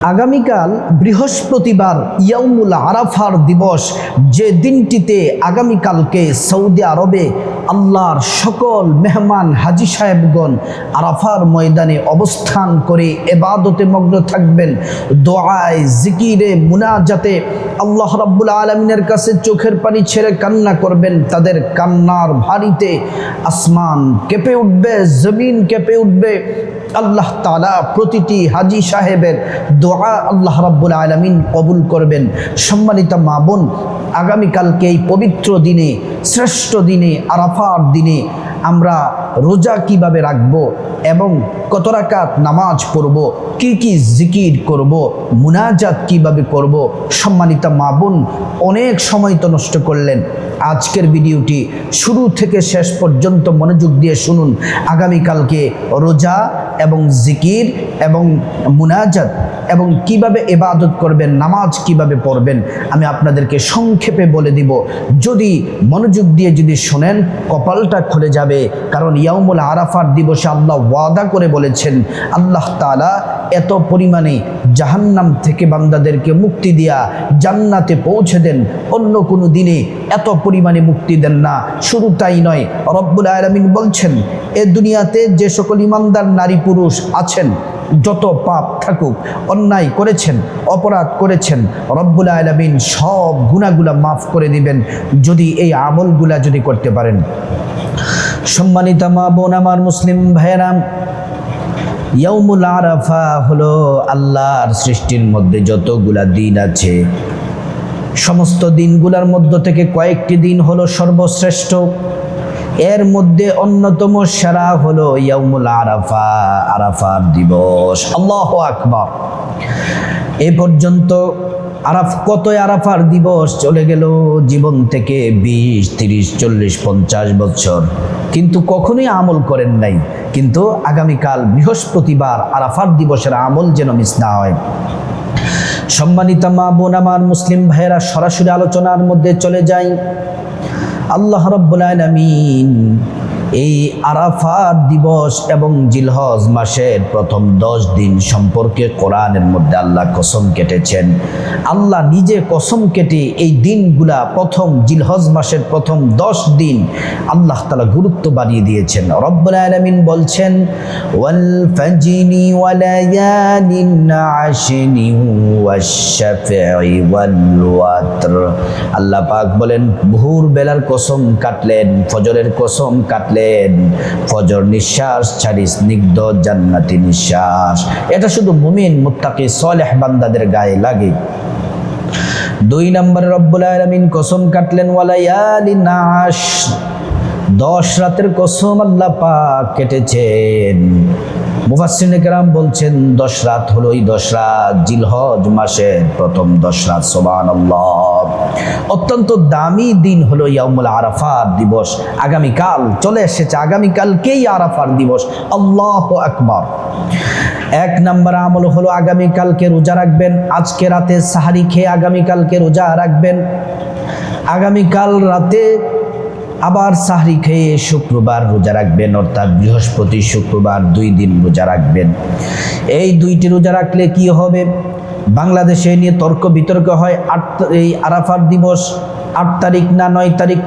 আগামীকাল বৃহস্পতিবার ইয়াউমুল আরাফার দিবস। যে দিনটিতে আগামীকালকে সৌদি আরবে আল্লাহর সকল মেহমান হাজি সাহেবগণ আরাফার ময়দানে অবস্থান করে এবাদতে মগ্ন থাকবেন, দোয়ায়, জিকিরে, মুনাজাতে আল্লাহ রাব্বুল আলমিনের কাছে চোখের পানি ছেড়ে কান্না করবেন। তাদের কান্নার ভারিতে আসমান কেঁপে উঠবে, জমিন কেঁপে উঠবে। আল্লাহ তালা প্রতিটি হাজি সাহেবের দোয়া আল্লাহ রাব্বুল আলমিন কবুল করবেন। সম্মানিত মা বোন, আগামীকালকে এই পবিত্র দিনে, শ্রেষ্ঠ দিনে আরাফার দিনে আমরা রোজা কীভাবে রাখব এবং কত রাকাত নামাজ পড়ব, কি কি জিকির করব, মুনাজাত কীভাবে করব, সম্মানিত মা বোন অনেক সময় তো নষ্ট করলেন। আজকের ভিডিওটি শুরু থেকে শেষ পর্যন্ত মনোযোগ দিয়ে শুনুন। আগামীকালকে রোজা এবং জিকির এবং মুনাজাত এবং কীভাবে এবাদত করবেন, নামাজ কীভাবে পড়বেন, আমি আপনাদেরকে সংক্ষেপে বলে দিব। যদি মনোযোগ দিয়ে যদি শোনেন, কপালটা খুলে যাবে। কারণ ইয়ামুল আরাফার দিবসে আল্লাহ ওয়াদা করে বলেছেন, আল্লাহ তালা এত পরিমাণে জাহান্নাম থেকে বান্দাদেরকে মুক্তি দিয়া জান্নাতে পৌঁছে দেন। অন্য কোনো দিনে এত পরিমাণে মুক্তি দেন না। শুধু তাই নয়, রব্বুল আলমিন বলছেন, এ দুনিয়াতে যে সকল ইমানদার নারী পুরুষ আছেন, যত পাপ থাকুক, অন্যায় করেছেন, অপরাধ করেছেন, রব্বুল আলমিন সব গুণাগুলা মাফ করে দিবেন, যদি এই আমলগুলা যদি করতে পারেন। সম্মানিত মা বোন, আমার মুসলিম ভাইয়েরাম, ইয়াউমুল আরাফা হলো আল্লাহর সৃষ্টির মধ্যে যতগুলা দিন আছে, সমস্ত দিনগুলোর মধ্য থেকে কয়েকটি দিন হলো সর্বশ্রেষ্ঠ। এর মধ্যে অন্যতম সেরা হলো ইয়াউমুল আরাফা, আরাফার দিবস। আল্লাহ আকবার। এ পর্যন্ত আরাফ কত আরাফার দিবস চলে গেল? জীবন থেকে বিশ, তিরিশ, চল্লিশ, পঞ্চাশ বছর। কিন্তু কখনোই আমল করেন নাই। কিন্তু আগামীকাল বৃহস্পতিবার আরাফার দিবসের আমল যেন মিস না হয়। সম্মানিত মা বোন, আমার মুসলিম ভাইয়েরা, সরাসরি আলোচনার মধ্যে চলে যাই। আল্লাহ রব্বুল আলামিন এই আরাফাত দিবস এবং জিলহজ মাসের প্রথম দশ দিন সম্পর্কে কোরআনের মধ্যে আল্লাহ কসম কেটেছেন। আল্লাহ নিজে কসম কেটে এই দিনগুলা প্রথম জিলহজ মাসের প্রথম দশ দিন আল্লাহ তালা গুরুত্ব বাড়িয়ে দিয়েছেন। রব্বুল আলমিন বলছেন, ওয়াল ওয়াল ওয়াতর আল্লাহ পাক বলেন ভোর বেলার কসম কাটলেন, ফজরের কসম কাটলেন ফজর নিঃশ্বাস ছাড়ি স্নিগ্ধ জান্নাতি নিঃশ্বাস। এটা শুধু মুমিন, মুত্তাকি, সলেহ বান্দাদের গায়ে লাগে। দুই নম্বরে রব্বুল আলমিন কসম কাটলেন, ওয়ালাইয়ালি নাশ দশ রাতের কসম আল্লাহ পাক কেটেছেন। মুফাসসির কেরাম বলছেন, দশ রাত হলো এই দশ রাত জিলহজ মাসের প্রথম দশ রাত সোবান অত্যন্ত দামি দিন হলো ইয়ামুল আরাফার দিবস। আগামীকাল চলে এসেছে, আগামীকালকেই আরাফার দিবস। আল্লাহ আকবার। এক নাম্বার আমল হলো আগামীকালকে রোজা রাখবেন। আজকে রাতে সাহারি খেয়ে আগামীকালকে রোজা রাখবেন। আগামীকাল রাতে আবার সাহরি খেয়ে শুক্রবার রোজা রাখবেন, অর্থাৎ বৃহস্পতি শুক্রবার দুই দিন রোজা রাখবেন। এই দুইটি রোজা রাখলে কি হবে? বাংলাদেশে নিয়ে তর্ক বিতর্ক হয়, আট এই আরাফার দিবস। আট তারিখ না নয় তারিখ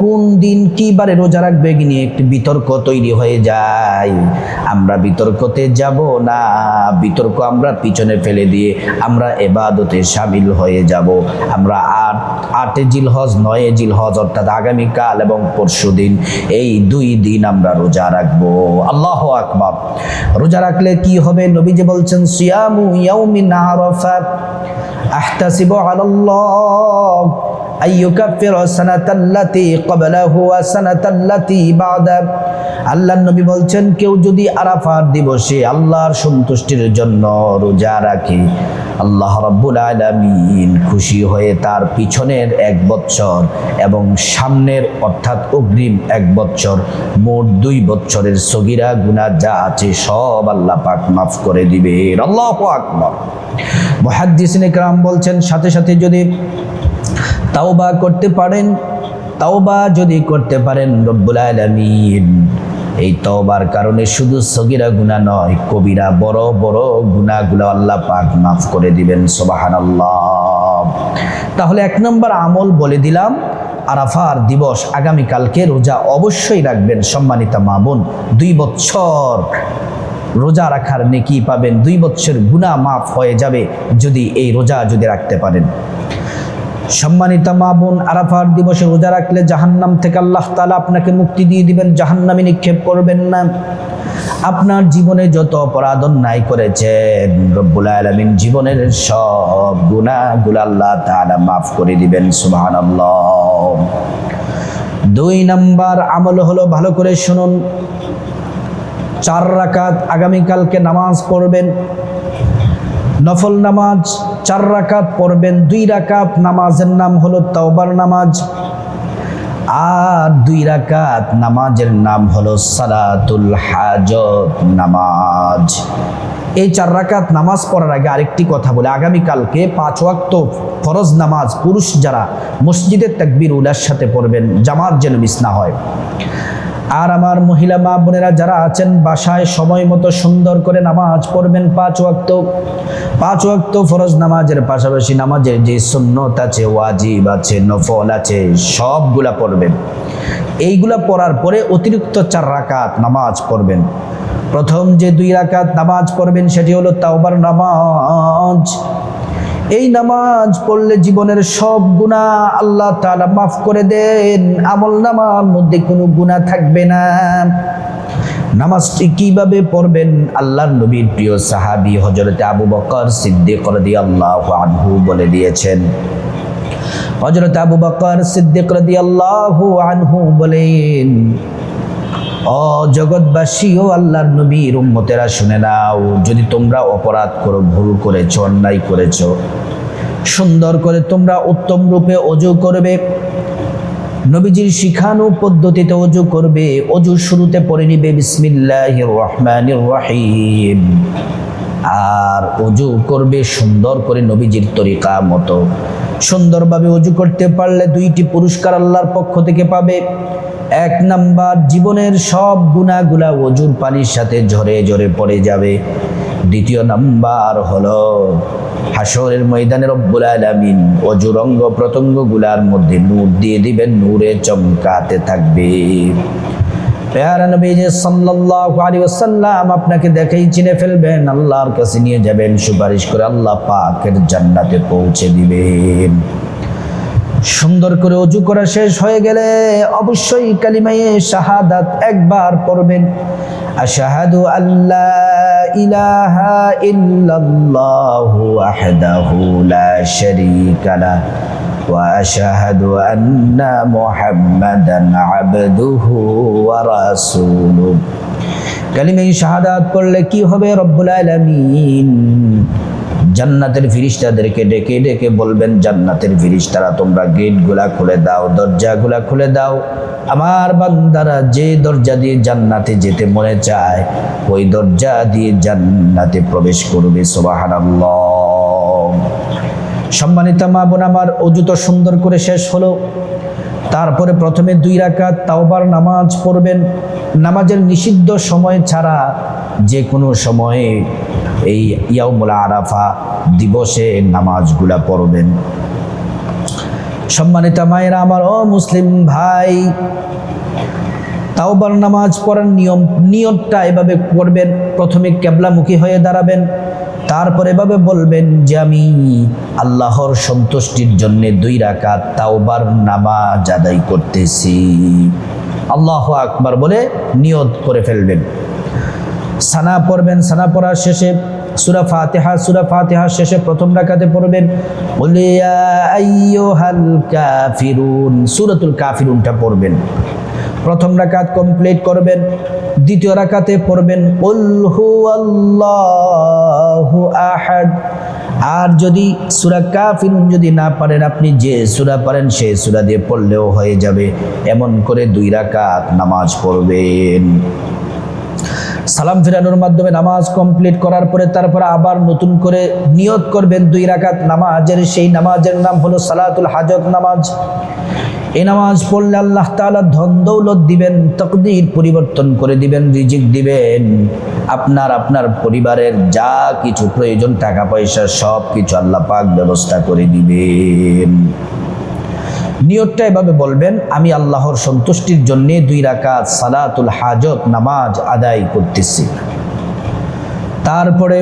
কোন দিন কি বারে রোজা রাখবে নিয়ে একটি বিতর্ক তৈরি হয়ে যায়। আমরা বিতর্কতে যাব না, বিতর্ক আমরা পিছনে ফেলে দিয়ে আমরা এবাদতে সামিল হয়ে যাব। আমরা আট, আটে জিলহজ, নয়ে জিলহজ অর্থাৎ আগামীকাল এবং পরশু দিন, এই দুই দিন আমরা রোজা রাখব। আল্লাহ আকবার। রোজা রাখলে কি হবে? নবীজি বলছেন, সিয়ামু ইয়াউমিন আরাফা আহতাসিবু আলাল্লাহ। আল্লাহ নবী বলছেন, কেউ যদি আরাফার দিবসে আল্লাহর সন্তুষ্টির জন্য রোজা রাখে, আল্লাহ রব্বুল আলমিন খুশি হয়ে তার পিছনের এক বৎসর এবং সামনের অর্থাৎ অগ্রিম এক বৎসর, মোট দুই বৎসরের সগিরা গুনা যা আছে সব আল্লাহ পাক মাফ করে দিবে আল্লাহ আকবর। মহাদ্দিস বলছেন, সাথে সাথে যদি তাওবা করতে পারেন, তাওবা যদি করতে পারেন রব্বুল আলামিন। এই তওবার কারণে শুধু সগিরা গুণা নয়, কবিরা বড় বড় গুণাগুলো আল্লাহ পাক মাফ করে দিবেন, সুবহানাল্লাহ। তাহলে এক নম্বর আমল বলে দিলাম, আরাফার দিবস আগামীকালকে রোজা অবশ্যই রাখবেন, সম্মানিতা মা বোন। দুই বছর রোজা রাখার নেকি পাবেন, দুই বছর গুণা মাফ হয়ে যাবে যদি এই রোজা যদি রাখতে পারেন। সম্মানিতা মা বোন, আরাফার দিবসে রোজা রাখলে জাহান্নাম থেকে আল্লাহ তালা আপনাকে মুক্তি দিয়ে দিবেন, জাহান্নামে নিক্ষেপ করবেন না। আপনার জীবনে যত অপরাধ অন্যায় করেছেন, রব্বুল আলমিন জীবনের সব গুণাগুলো আল্লাহ তাআলা মাফ করে দিবেন, সুবহানাল্লাহ। দুই নাম্বার আমল হলো ভালো করে শুনুন। চার রাকাত আগামীকালকে নামাজ পড়বেন। নফল নামাজ, চার রাকাত পড়বেন, দুই রাকাত নামাজের নাম হলো তাওবার নামাজ আর দুই রাকাত নামাজের নাম হলো সালাতুল হাজত নামাজ। এই চার রাকাত নামাজ পড়ার আগে আরেকটি কথা বলে। আগামীকালকে পাঁচ ওয়াক্ত ফরজ নামাজ পুরুষ যারা মসজিদের তাকবির উলার সাথে পড়বেন, জামাত যেন মিস না হয়। আর আমার মহিলা মা বোনেরা যারা আছেন, বাসায় সময় মতো সুন্দর করে নামাজ পড়বেন পাঁচ ওয়াক্ত। পাঁচ ওয়াক্ত ফরজ নামাজের পাশাপাশি নামাজের যে সুন্নত আছে, ওয়াজিব আছে, নফল আছে, সবগুলা পড়বেন। এইগুলা পড়ার পরে অতিরিক্ত চার রাকাত নামাজ পড়বেন। প্রথম যে দুই রাকাত নামাজ পড়বেন, সেটি হলো তাওবার নামাজ। এই নামাজ পড়লে জীবনের সব গুণা আল্লাহ তালা মাফ করে দেন। আমল নামার মধ্যে কোনো গুণা থাকবে না। নামাজটি কীভাবে পড়বেন? আল্লাহর নবীর প্রিয় সাহাবী হজরতে আবু বকর সিদ্দিক আল্লাহ আনহু বলে দিয়েছেন। হজরত আবু বকর সিদ্দিক রাদিয়াল্লাহু আনহু বলেন ও জগৎবাসী ও আল্লাহর নবীর উম্মতেরা শুনে নাও, যদি তোমরা অপরাধ করো, ভুল করেছ, অন্যায় করেছ, সুন্দর করে তোমরা উত্তম রূপে অজু করবে, নবীজির শিখানো পদ্ধতিতে অজু করবে, অজু শুরুতে পড়ে নিবে বিসমিল্লাহির রহমানির রহিম। আর অজু করবে সুন্দর করে নবীজির তরিকা মতো। সুন্দরভাবে অজু করতে পারলে দুইটি পুরস্কার আল্লাহর পক্ষ থেকে পাবে। এক নাম্বার, জীবনের সব গুণাগুলা অজুর পানির সাথে ঝরে ঝরে পড়ে যাবে। দ্বিতীয় নাম্বার হলো হাসরের ময়দানের রব্বুল আলামিন অজুর অঙ্গ মধ্যে নূর দিয়ে দিবেন, নূরে চমকাতে থাকবে। পেয়ারা নবী সাল্লাল্লাহু আলাইহি ওয়াসাল্লাম আপনাকে দেখেই চিনে ফেলবেন, আল্লাহর কাছে নিয়ে যাবেন, সুপারিশ করে আল্লাহ পাকের জান্নাতে পৌঁছে দিবেন। সুন্দর করে অজু করা শেষ হয়ে গেলে অবশ্যই কালিমায়ে শাহাদাত একবার পড়বেন আশহাদু আল্লাহ ইলাহা ইল্লাল্লাহু ওয়াহদাহু লা শারীকা লা واشهد ان محمدا عبده ورسوله কালিমায়ে শাহাদাত পড়লে কি হবে রব্বুল আলামিন জান্নাতের ফিরিস্তাদেরকে ডেকে ডেকে বলবেন, জান্নাতের ফিরিস্তারা, তোমরা গেটগুলা খুলে দাও, দরজাগুলা খুলে দাও। আমার বান্দারা যে দরজা দিয়ে জান্নাতে যেতে মনে চায়, ওই দরজা দিয়ে জান্নাতে প্রবেশ করবে, সুবহানাল্লাহ। সম্মানিত মা বোন, আমার অজু তো সুন্দর করে শেষ হলো। তারপরে প্রথমে দুই রাকাত তাওবার নামাজ পড়বেন। নামাজের নিষিদ্ধ সময় ছাড়া যে কোনো সময়ে এই ইয়াউমুল আরাফা দিবসে নামাজগুলা পড়বেন। সম্মানিত মায়েরা আমার, ও মুসলিম ভাই, তাওবার নামাজ পড়ার নিয়ম নিয়মটা এভাবে করবেন। প্রথমে কেবলামুখী হয়ে দাঁড়াবেন। তারপর এভাবে বলবেন যে আমি আল্লাহর সন্তুষ্টির জন্য দুই রাকাত তাওবার নামাজ আদায় করতেছি। আল্লাহ আকবার বলে নিয়ত করে ফেলবেন। সানা পড়বেন, সানা পড়ার শেষে সুরা ফাতিহা সুরা ফাতিহা শেষে প্রথম রাকাতে পড়বেন বলিয়া আইয়ুহাল কাফিরুন, সূরাতুল কাফিরুনটা পড়বেন। প্রথম রাকাত কমপ্লিট করবেন, দ্বিতীয় রাকাতে পড়বেন উল্হু আর যদি সুরা কাফিরুন যদি না পারেন, আপনি যে সুরা পারেন সে সুরা দিয়ে পড়লেও হয়ে যাবে। এমন করে দুই রাকাত নামাজ পড়বেন। সালাম ফিরানোর মাধ্যমে নামাজ কমপ্লিট করার পরে তারপর আবার নতুন করে নিয়ত করবেন দুই রাকাত নামাজের। সেই নামাজের নাম হলো সালাতুল হাজত নামাজ। এই নামাজ পড়লে আল্লাহ তাআলা ধন দৌলত দিবেন, তকদির পরিবর্তন করে দিবেন, রিজিক দিবেন। আপনার আপনার পরিবারের যা কিছু প্রয়োজন, টাকা পয়সা সব কিছু আল্লাহ পাক ব্যবস্থা করে দিবেন। নিয়তটা এভাবে বলবেন, আমি আল্লাহর সন্তুষ্টির জন্য দুই রাকাত সালাতুল হাজত নামাজ আদায় করতেছি। তারপরে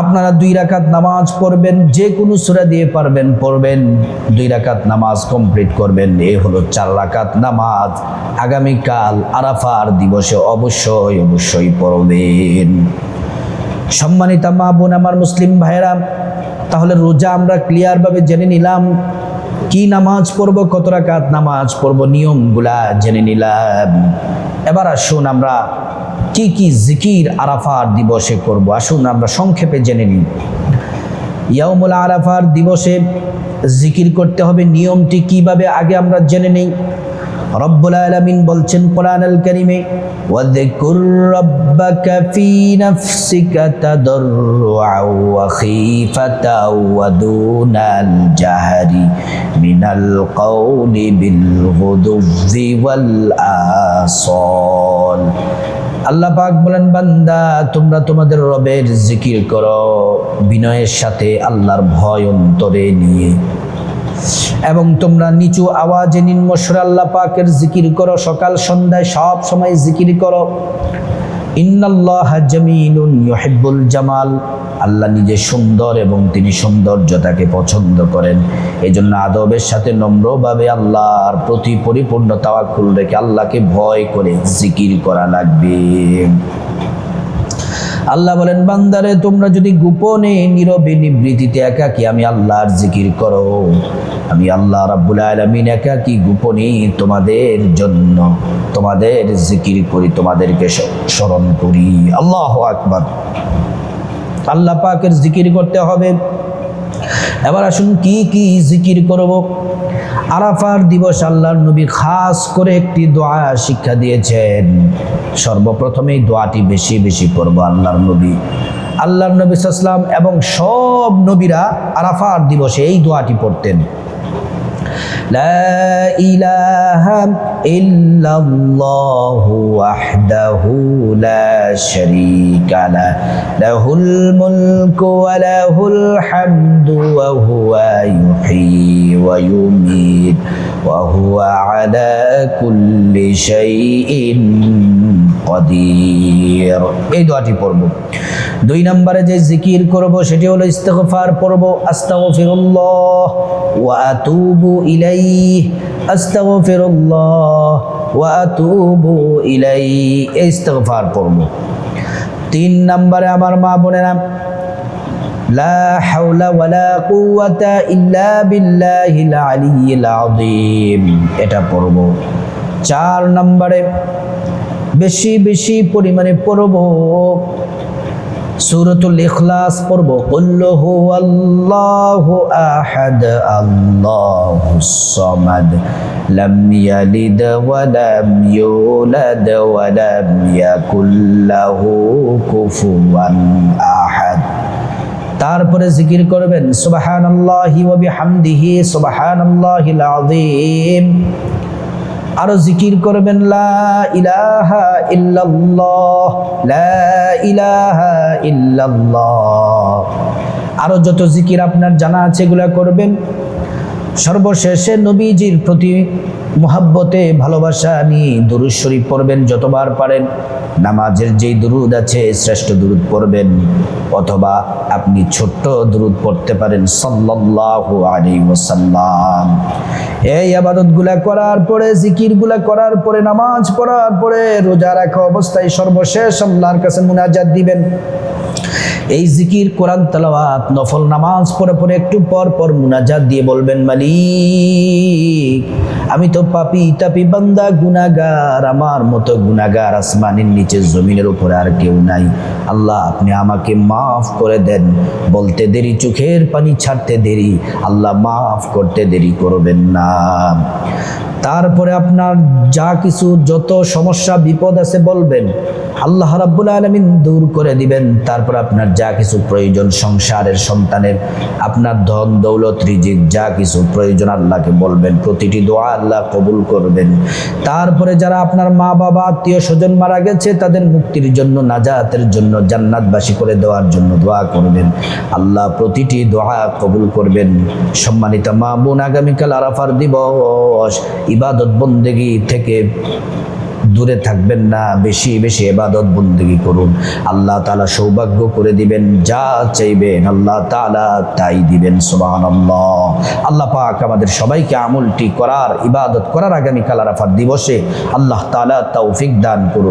আপনারা দুই রাকাত নামাজ পড়বেন, যে কোনো সুরা দিয়ে পারবেন, পড়বেন, দুই রাকাত নামাজ কমপ্লিট করবেন। এ হলো চার রাকাত নামাজ। আগামীকাল আরাফার দিবসে অবশ্যই অবশ্যই পড়বেন। সম্মানিতা মা বোন, আমার মুসলিম ভাইয়েরা, তাহলে রোজা আমরা ক্লিয়ারভাবে জেনে নিলাম। কি নামাজ পড়ব, কত রাকাত নামাজ পড়ব, নিয়মগুলা জেনে নিলাম। এবার আসুন আমরা কি কি জিকির আরাফার দিবসে করব। আসুন আমরা সংক্ষেপে জেনে নিই। ইয়ামুল আরাফার দিবসে জিকির করতে হবে। নিয়মটি কীভাবে আগে আমরা জেনে নেই। রব্বুল আলামিন বলছেন কোরআনুল কারীমে, ওয়াযকুর রাব্বাকা ফি নাফসিকা তাদাররুআ ওয়া খীফাতাও ওয়া দুনাল জাহরি মিনাল কওলি বিল গুদুযি ওয়াল আসল। আল্লাহ পাক বলেন, বান্দা, তোমরা তোমাদের রবের জিকির করো বিনয়ের সাথে আল্লাহর ভয় অন্তরে নিয়ে। এবং তোমরা নিচু আওয়াজে নিম্নস্বরে আল্লাহ পাকের জিকির করো, সকাল, সন্ধ্যায় সব সময় জিকির করো। ইন্নাল্লাহ জামিলুন ইউহিব্বুল জামাল। আল্লাহ নিজে সুন্দর এবং তিনি সৌন্দর্যতাকে পছন্দ করেন। এই জন্য আদবের সাথে নম্রভাবে আল্লাহর প্রতি পরিপূর্ণ তাওয়াক্কুল রেখে আল্লাহকে ভয় করে জিকির করা লাগবে। আল্লাহ বলেন, বান্দারে, তোমরা যদি গোপনে, নীরবে নিবৃত্তিতে একাকি, আমি আল্লাহর জিকির করো। আমি আল্লাহ রাব্বুল আলামিন একাকি, গোপনে তোমাদের জন্য, তোমাদের জিকির করি, তোমাদেরকে স্মরণ করি। আল্লাহ আকবার। আল্লাহ পাকের জিকির করতে হবে। এবার আসুন কি কি জিকির করব? আরাফার দিবস আল্লাহর নবী খাস করে একটি দোয়া শিক্ষা দিয়েছেন। সর্বপ্রথমেই দোয়াটি বেশি বেশি করব আল্লাহর নবী। আল্লাহর নবী সাল্লাম এবং সব নবীরা আরাফার দিবসে এই দোয়াটি পড়তেন। لا إله إلا الله وحده لا شريك له له الملك وله الحمد وهو يحيي ويميت وهو على كل شيء قدير এই দোয়াটি পড়ব দুই নম্বরে যে জিকির করব সেটি হলো ইস্তেগফার পড়ব আস্তাগফিরুল্লাহ ওয়া আতুবু ইলাইহি আস্তাগফিরুল্লাহ ওয়া আতুবু ইলাইহি এই ইস্তেগফার পড়ব। তিন নম্বরে আমার মা বোনেরা লা হাওলা ওয়ালা কুওয়াতা ইল্লা বিল্লাহিল আলিয়্যিল আযীম। এটা পড়ব। চার নম্বরে বেশি বেশি পরিমাণে পড়ব। সূরাতুল ইখলাস পড়ব। কুল্লহু আল্লাহু আহাদ আল্লাহুস সামাদ, লাম ইয়ালিদ ওয়া লাম ইউলাদ ওয়া লাম ইয়াকুল লাহু কুফুয়ান আহাদ। তারপরে জিকির করবেন, সুবহানাল্লাহি ওয়া বিহামদিহি, সুবহানাল্লাহিল আযীম। আরও জিকির করবেন, লা ইলাহা ইল্লাল্লাহ, লা ইলাহা ইল্লাল্লাহ। আরও যত জিকির আপনার জানা আছে, এগুলা করবেন। সর্বশেষে নবীজির প্রতি মোহাব্বতে, ভালোবাসা নিয়ে দুরুদ শরীফ পড়বেন যতবার পারেন। নামাজের যেই দুরুদ আছে, শ্রেষ্ঠ দুরুদ পড়বেন। অথবা আপনি ছোট্ট দুরুদ পড়তে পারেন, সাল্লাল্লাহু আলাইহি ওয়াসাল্লাম। এই আবাদতগুলা করার পরে, জিকিরগুলা করার পরে, নামাজ পড়ার পরে, রোজা রাখা অবস্থায় সর্বশেষ আল্লাহর কাছে মুনাজাত দিবেন। এই জিকির, কোরআন তেলাওয়াত, নফল নামাজ পড়ে পড়ে একটু পর পর মুনাজাত দিয়ে বলবেন, মালিক, আমি তো পাপি তাপি বান্দা গুনাগার আমার মতো গুনাগার আসমানের নিচে, জমিনের উপরে আর কেউ নাই। আল্লাহ, আপনি আমাকে মাফ করে দেন। বলতে দেরি, চোখের পানি ছাড়তে দেরি। আল্লাহ, মাফ করতে দেরি করবেন না। তারপরে আপনার যা কিছু, যত সমস্যা, বিপদ আছে বলবেন, আল্লাহ রাব্বুল আলমিন দূর করে দিবেন। তারপর আপনার যা কিছু প্রয়োজন সংসারের সন্তানের, আপনার ধন, দৌলত, রিজিক, যা কিছু প্রয়োজন আল্লাহকে বলবেন, প্রতিটি দোয়া আল্লাহ কবুল করবেন। তারপরে যারা আপনার মা বাবা, আত্মীয় স্বজন মারা গেছে, তাদের মুক্তির জন্য, নাজাতের জন্য, জান্নাতবাসী করে দেওয়ার জন্য দোয়া করবেন। আল্লাহ প্রতিটি দোয়া কবুল করবেন। সম্মানিত মা বোন, আগামীকাল আরাফার দিবস। ইবাদত বন্দেগি থেকে দূরে থাকবেন না, বেশি বেশি এবাদত বন্দী করুন। আল্লাহ তালা সৌভাগ্য করে দিবেন, যা চাইবেন আল্লাহ তালা তাই দিবেন আল্লাহ আল্লাহ পাক আমাদের সবাইকে আমলটি করার, ইবাদত করার আগামীকাল আরাফার দিবসে আল্লাহ তালা তৌফিক দান করুন।